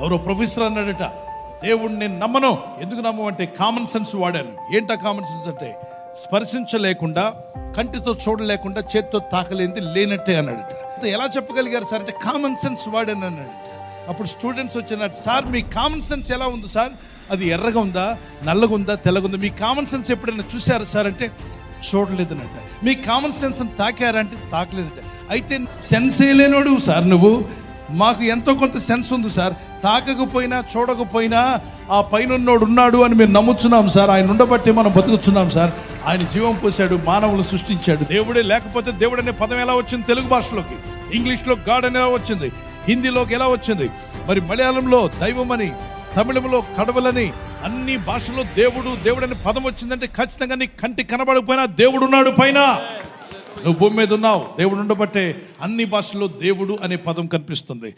ఎవరో ప్రొఫెసర్ అన్నాడట దేవుడిని నేను నమ్మను. ఎందుకు నమ్మమంటే కామన్ సెన్స్ వాడాను. ఏంటా కామన్ సెన్స్ అంటే స్పర్శించలేకుండా కంటితో చూడలేకుండా చేత్తో తాకలేంది లేనట్టే అన్నాడట. ఎలా చెప్పగలిగారు సార్ అంటే కామన్ సెన్స్ వాడాను అన్నాడట. అప్పుడు స్టూడెంట్స్ వచ్చినట్టు సార్ మీ కామన్ సెన్స్ ఎలా ఉంది సార్? అది ఎర్రగా ఉందా? నల్లగా ఉందా? తెల్లగుందా మీ కామన్ సెన్స్ ఎప్పుడైనా చూసారా సార్? అంటే చూడలేదనట మీ కామన్ సెన్స్ తాకారా? అంటే అయితే సెన్స్ లేనోడు సార్ నువ్వు? మాకు ఎంతో కొంత సెన్స్ ఉంది సార్. తాకకపోయినా చూడకపోయినా ఆ పైన ఉన్నాడు అని మేము నమ్ముతున్నాం సార్. ఆయన ఉండబట్టి మనం బతుకుతున్నాం సార్. ఆయన జీవం పోసాడు మానవులు సృష్టించాడు. దేవుడే లేకపోతే దేవుడు అనే పదం ఎలా వచ్చింది తెలుగు భాషలోకి? ఇంగ్లీష్లో గాడ్ అని ఎలా వచ్చింది? హిందీలోకి ఎలా వచ్చింది? మరి మలయాళంలో దైవం అని తమిళంలో కడవలని అన్ని భాషల్లో దేవుడు దేవుడు అనే పదం వచ్చిందంటే ఖచ్చితంగా నీ కంటి కనబడకపోయినా దేవుడు ఉన్నాడు పైన. నువ్వు భూమి మీద ఉన్నావు దేవుడు ఉండబట్టే అన్ని భాషల్లో దేవుడు అనే పదం కనిపిస్తుంది.